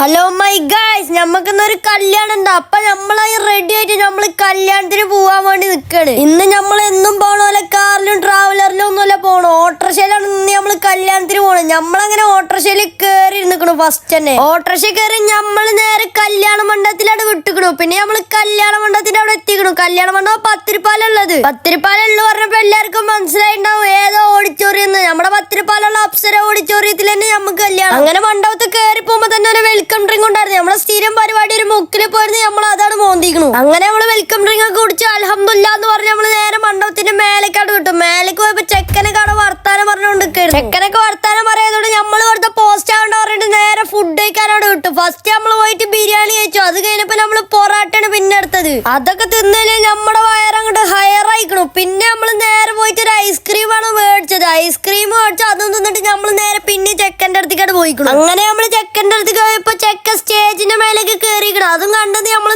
Hello my guys ഞമ്മക്കിന്നൊരു കല്യാണം ഉണ്ട് അപ്പൊ നമ്മളായി റെഡി ആയിട്ട് നമ്മൾ കല്യാണത്തിന് പോവാൻ വേണ്ടി നിൽക്കണ് ഇന്ന് നമ്മൾ എന്നും പോണ പോലെ കാറിലും ട്രാവലറിലും ഒന്നുമല്ല പോണോ. ഓട്ടോറിക്ഷയിലാണ് ഇന്ന് നമ്മൾ കല്യാണത്തിന് പോണത് നമ്മളങ്ങനെ ഓട്ടോറിക്ഷയിൽ കയറി നിൽക്കണു ഫസ്റ്റ് തന്നെ. ഓട്ടോറിക്ഷ കയറി നമ്മൾ നേരെ കല്യാണ മണ്ഡപത്തിലാണ് വിട്ടുക്കണു. പിന്നെ നമ്മൾ കല്യാണ മണ്ഡപത്തിന്റെ അവിടെ എത്തിക്കണു. കല്യാണ മണ്ഡപം പത്തിരിപ്പാലുള്ളത്. പത്തിരിപ്പാലുള്ള പറഞ്ഞപ്പോ എല്ലാവർക്കും മനസ്സിലായിട്ടുണ്ടാവും ഏതോ ഓഡിറ്റോറിയം നമ്മുടെ പത്തിരിപ്പാലുള്ള അപ്സര ഓഡിറ്റോറിയത്തിൽ തന്നെ നമുക്ക് കല്യാണം. അങ്ങനെ മണ്ഡപത്തിൽ കയറി പോകുമ്പോ തന്നെ ഒരു വെൽക്കം ഡ്രിങ്ക് ഉണ്ടായിരുന്നു. നമ്മളെ സ്ഥിരം പരിപാടി ഒരു മുക്കിൽ പോയിരുന്നു നമ്മൾ അതാണ് മോന്തിക്കണു. അങ്ങനെ നമ്മൾ വെൽക്കം ഡ്രിങ്ക് ഒക്കെ കുടിച്ച് അലഹമില്ല എന്ന് പറഞ്ഞ് നമ്മൾ നേരെ മണ്ഡപത്തിന്റെ മേലേക്കാട് വിട്ടു. മേലേക്ക് പോയപ്പോ ചെക്കനൊക്കെ അവിടെ വർത്താനം പറഞ്ഞുകൊണ്ട് ചെക്കനൊക്കെ വർത്താനം പറയാതോട് നമ്മൾ വെറുതെ പോസ്റ്റ് ആവണ്ട പറഞ്ഞിട്ട് നേരെ ഫുഡ് കഴിക്കാനോട് വിട്ടു. ഫസ്റ്റ് നമ്മൾ പോയിട്ട് ബിരിയാണി കഴിച്ചു. അത് കഴിഞ്ഞപ്പോ നമ്മൾ പൊറാട്ടയാണ് പിന്നെ എടുത്തത്. അതൊക്കെ തിന്നൽ നമ്മുടെ വയറങ്ങോട്ട് ഹയർ ആയിക്കണു. പിന്നെ നമ്മൾ നേരെ പോയിട്ട് ഒരു ഐസ്ക്രീം ആണ് മേടിച്ചത്. ഐസ്ക്രീം മേടിച്ചു അതും തിന്നിട്ട് നമ്മൾ നേരെ പിന്നെ ചെക്കന്റെ അടുത്തേക്കാണ് പോയിക്കണം. അങ്ങനെ നമ്മൾ ചെക്കന്റെ അടുത്തേക്ക് പോയപ്പോ ചെക്ക സ്റ്റേജിന്റെ മേലേക്ക് കയറിക്കണം അതും കണ്ടത് നമ്മൾ